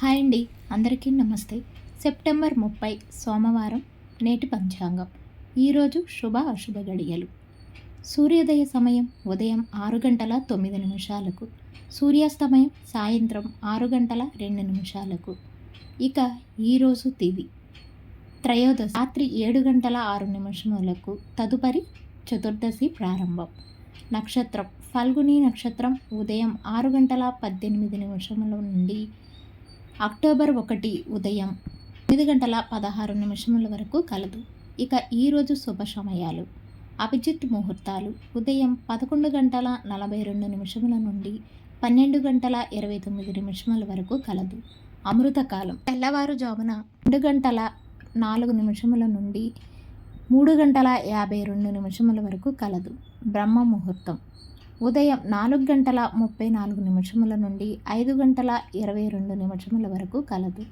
Hi అండి. అందరికీ నమస్తే. సెప్టెంబర్ ముప్పై సోమవారం నేటి పంచాంగం. ఈరోజు శుభ అశుభ గడియలు. సూర్యోదయ సమయం ఉదయం ఆరు గంటల తొమ్మిది నిమిషాలకు. సూర్యాస్తమయం సాయంత్రం ఆరు గంటల రెండు నిమిషాలకు. ఇక ఈరోజు తిది. త్రయోదశి రాత్రి ఏడు గంటల ఆరు నిమిషములకు తదుపరి చతుర్దశి ప్రారంభం. నక్షత్రం ఫల్గుని నక్షత్రం ఉదయం ఆరు గంటల పద్దెనిమిది నిమిషముల నుండి అక్టోబర్ ఒకటి ఉదయం ఎనిమిది గంటల పదహారు నిమిషముల వరకు కలదు. ఇక ఈరోజు శుభ సమయాలు. అభిజిత్ ముహూర్తాలు ఉదయం పదకొండు గంటల నలభై రెండు నిమిషముల నుండి పన్నెండు గంటల ఇరవై తొమ్మిది నిమిషముల వరకు కలదు. అమృతకాలం తెల్లవారుజామున రెండు గంటల నాలుగు నిమిషముల నుండి మూడు గంటల యాభై రెండు నిమిషముల వరకు కలదు. బ్రహ్మ ముహూర్తం ఉదయం నాలుగు గంటల ముప్పై నాలుగు నిమిషముల నుండి ఐదు గంటల ఇరవై రెండు నిమిషముల వరకు కలదు.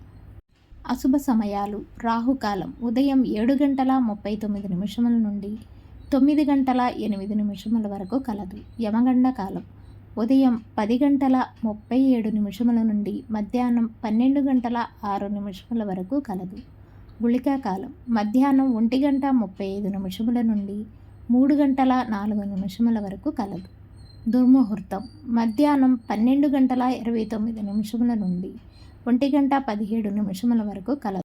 అశుభ సమయాలు. రాహుకాలం. ఉదయం ఏడు గంటల ముప్పై తొమ్మిది నిమిషముల నుండి తొమ్మిది గంటల ఎనిమిది నిమిషముల వరకు కలదు. యమగండ కాలం. ఉదయం పది గంటల ముప్పై ఏడు నిమిషముల నుండి మధ్యాహ్నం పన్నెండు గంటల ఆరు నిమిషముల వరకు కలదు. గుళికా కాలం. మధ్యాహ్నం ఒంటి గంట ముప్పై ఐదు నిమిషముల నుండి మూడు గంటల నాలుగు నిమిషముల వరకు కలదు. దుర్ముహూర్తం. మధ్యాహ్నం పన్నెండు గంటల ఇరవై తొమ్మిది నిమిషముల నుండి ఒంటి గంట పదిహేడు నిమిషముల వరకు కలదు.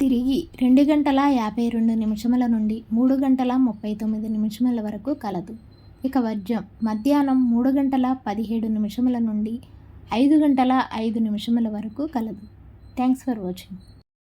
తిరిగి రెండు గంటల యాభై రెండు నిమిషముల నుండి మూడు గంటల ముప్పై తొమ్మిది నిమిషముల వరకు కలదు. ఇక వర్జం మధ్యాహ్నం మూడు గంటల పదిహేడు నిమిషముల నుండి ఐదు గంటల ఐదు నిమిషముల వరకు కలదు. Thanks for watching.